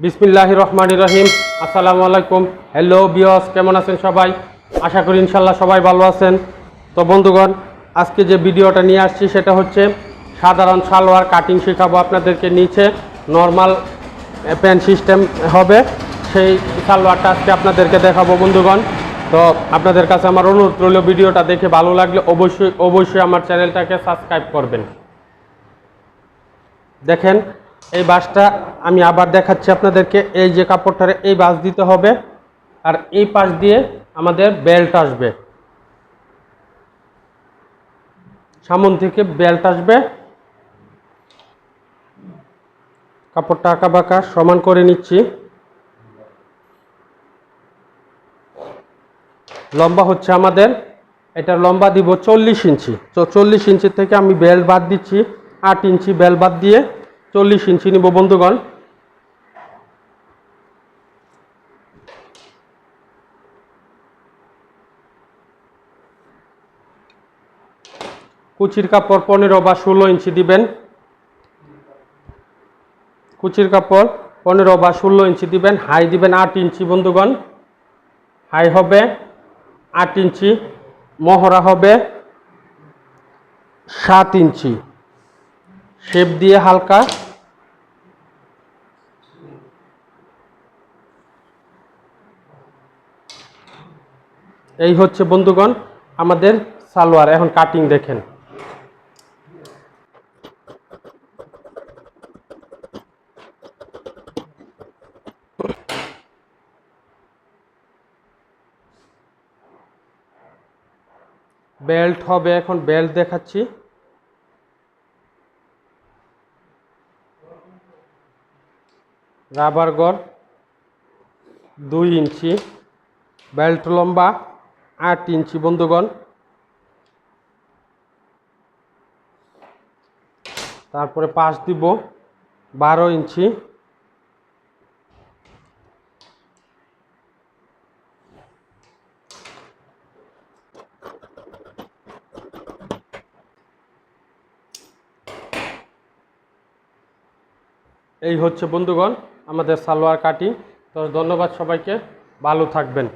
বিসমিল্লাহ রহমান রহিম। আসসালামু আলাইকুম। হ্যালো বিয়স কেমন আছেন সবাই? আশা করি ইনশাল্লাহ সবাই ভালো আছেন। তো বন্ধুগণ, আজকে যে ভিডিওটা নিয়ে আসছি সেটা হচ্ছে সাধারণ সালোয়ার কাটিং শেখাবো আপনাদেরকে। নিচে নর্মাল প্যান্ট সিস্টেম হবে। সেই সালোয়ারটা আজকে আপনাদেরকে দেখাবো বন্ধুগণ। তো আপনাদের কাছে আমার অনুরোধ রইল ভিডিওটা দেখে ভালো লাগলে অবশ্যই অবশ্যই আমার চ্যানেলটাকে সাবস্ক্রাইব করবেন। দেখেন এই বাসটা আমি আবার দেখাচ্ছি আপনাদেরকে। এই যে কাপড়টারে এই বাস দিতে হবে আর এই পাশ দিয়ে আমাদের বেল্ট আসবে। সামন থেকে বেল্ট আসবে। কাপড়টা আঁকা বাঁকা সমান করে নিচ্ছি। লম্বা হচ্ছে আমাদের, এটা লম্বা দিব চল্লিশ ইঞ্চি। তো চল্লিশ ইঞ্চি থেকে আমি বেল্ট বাদ দিচ্ছি, আট ইঞ্চি বেল্ট বাদ দিয়ে চল্লিশ ইঞ্চি নিব বন্ধুগণ। কুচির কাপড় পনেরো বা ষোলো ইঞ্চি দিবেন। কুচির কাপড় পনেরো বা ষোলো ইঞ্চি দিবেন। হাই দিবেন আট ইঞ্চি বন্ধুগণ। হাই হবে আট ইঞ্চি, মহড়া হবে সাত ইঞ্চি। শেপ দিয়ে হালকা এই হচ্ছে বন্ধুগণ আমাদের সালোয়ার। এখন কাটিং দেখেন। বেল্ট হবে, এখন বেল্ট দেখাচ্ছি। রাবার গড় দুই ইঞ্চি। বেল্ট লম্বা। আট ইঞ্চি, বন্ধুগণ। তারপরে পাশ দিব, বারো ইঞ্চি। এই হচ্ছে, বন্ধুগণ, আমাদের সালোয়ার কাটিং। তো ধন্যবাদ সবাইকে, ভালো থাকবেন।